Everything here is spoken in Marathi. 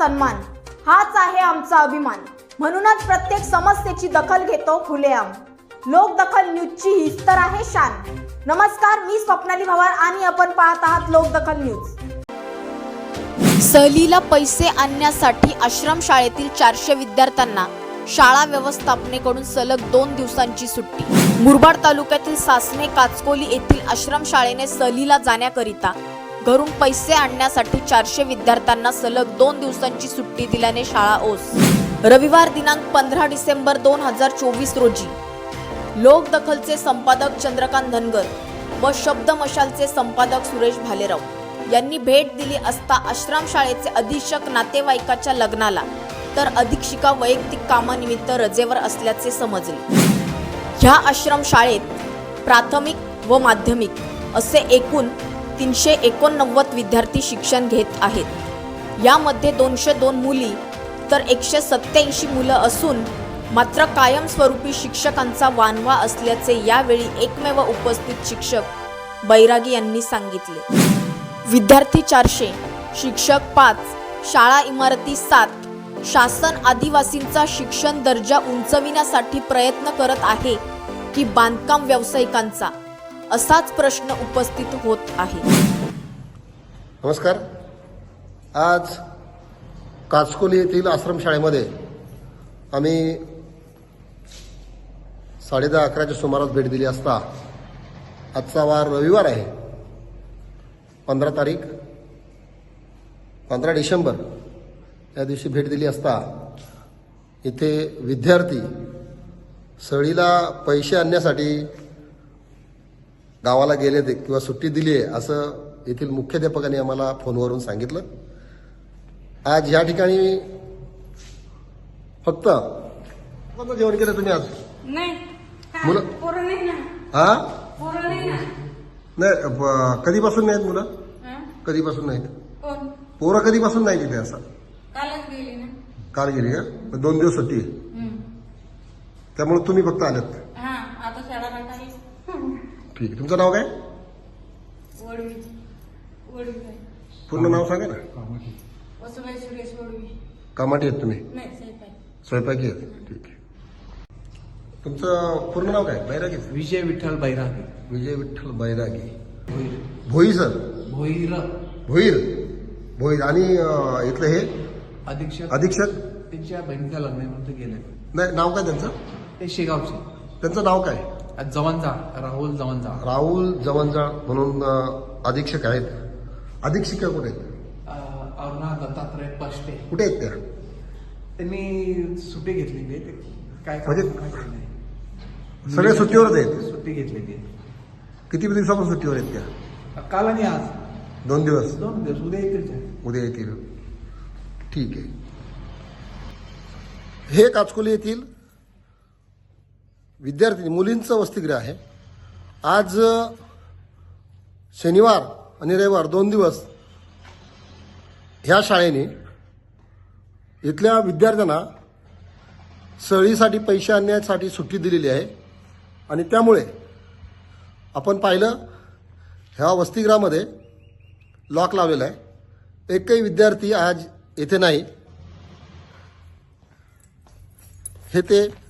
सन्मान. हाच आहे आमचा अभिमान. म्हणूनच प्रत्येक समस्येची दखल घेतो खुलेआम. लोकदखल न्यूजची हीच तर आहे शान. नमस्कार मी स्वप्नाली भवार आणि आपण पाहत आहात लोकदखल न्यूज. सहलीला पैसे आणण्यासाठी आश्रमशाळेतील चारशे विद्यार्थ्यांना शाळा व्यवस्थापनेकडून सलग दोन दिवसांची सुट्टी. मुरबाड तालुक्यातील सासने काचकोली येथील आश्रमशाळेने सहलीला जाण्याकरिता घरून पैसे आणण्यासाठी चारशे विद्यार्थ्यांना सलग दोन दिवसांची सुट्टी दिल्याने शाळा ओस. रविवार दिनांक पंधरा डिसेंबर दोन हजार चोवीस रोजी. लोकदखलचे संपादक चंद्रकांत धनगर व शब्द मशालचे संपादक सुरेश भालेराव यांनी भेट दिली असता आश्रमशाळेचे अधीक्षक नातेवाईकाच्या लग्नाला तर अधीक्षिका वैयक्तिक कामानिमित्त रजेवर असल्याचे समजले. ह्या आश्रमशाळेत प्राथमिक व माध्यमिक असे एकूण तीनशे एकोणनव्वद विद्यार्थी शिक्षण घेत आहेत. यामध्ये दोनशे दोन मुली तर एकशे सत्याऐंशी मुलं असून मात्र कायमस्वरूपी शिक्षकांचा वानवा असल्याचे यावेळी एकमेव उपस्थित शिक्षक बैरागी यांनी सांगितले. विद्यार्थी चारशे शिक्षक पाच शाळा इमारती सात शासन आदिवासींचा शिक्षण दर्जा उंचविण्यासाठी प्रयत्न करत आहे की बांधकाम व्यावसायिकांचा. असाच प्रश्न उपस्थित होत आहे. नमस्कार. आज काचकोली येथील आश्रमशाळेमध्ये आम्ही साडेदहा अकराच्या सुमारास भेट दिली असता आजचा वार रविवार आहे. पंधरा तारीख पंधरा डिसेंबर या दिवशी भेट दिली असता इथे विद्यार्थी सहळीला पैसे आणण्यासाठी गावाला गेले ते किंवा सुट्टी दिली आहे असं येथील मुख्याध्यापकांनी आम्हाला फोनवरून सांगितलं. आज या ठिकाणी फक्त कोणतं जेवण केलं तुम्ही आज? नाही. मुलं- पोरं नाही ना? हा? पोरं नाही ना? नाही ब- कधीपासून नाहीत मुलं? हं? कधीपासून नाहीत? कोण? पोरं कधीपासून नाही तिथे असं? कालच गेली ना. काल गेली का? दोन दिवस सुट्टी आहे. हं. त्यामुळे तुम्ही फक्त टाकली ठीक आहे. तुमचं नाव काय? वडवी. वडवी काय पूर्ण नाव सांगा ना. वसुबाई सुरेश वडवी. कामाटी आहेत तुम्ही? नाही साहेब स्वयंपाकी आहेत. ठीक आहे. तुमचं पूर्ण नाव काय? बैरागी? विजय विठ्ठल बैरागे. विजय विठ्ठल बैरागी. भोईर. भोई सर? भोईर. भोईर. भोईर. आणि अं, इथलं हे? अधीक्षक. अधीक्षक? त्यांच्या बहिणीचं लग्न आहे म्हणून ते गेले नाही नाव काय त्यांचं? ते शेगावचे. त्यांचं नाव काय? आज जवानजा राहुल जवानजा राहुल जवंजाळ म्हणून अं, अधीक्षक आहेत. अधीक्षिका कुठे आहेत? अं, अरुणा दत्तात्रय पष्टे कुठे आहेत त्या? त्यांनी सुट्टी घेतलेली आहे ते. काय काम म्हणजे- काय नाही. सगळे सुट्टीवरच आहेत? सुट्टी घेतलेली आहे किती दिवसापासून सुट्टीवर आहेत त्या? काल आणि आज. दोन दिवस. दोन दिवस उद्या येतील ते. उद्या येतील ठीक आहे. हे काचकुली येथील विद्यार्थी मुलींचं वसतिगृह आहे. आज शनिवार आणि रविवार दोन दिवस ह्या शाळेने इथल्या विद्यार्थ्यांना सहलीसाठी पैसे आणण्यासाठी सुट्टी दिलेली आहे. आणि त्यामुळे आपण पाहिलं ह्या वसतिगृहामध्ये लॉक लावलेला आहे. एकही विद्यार्थी आज येथे नाही. हे ते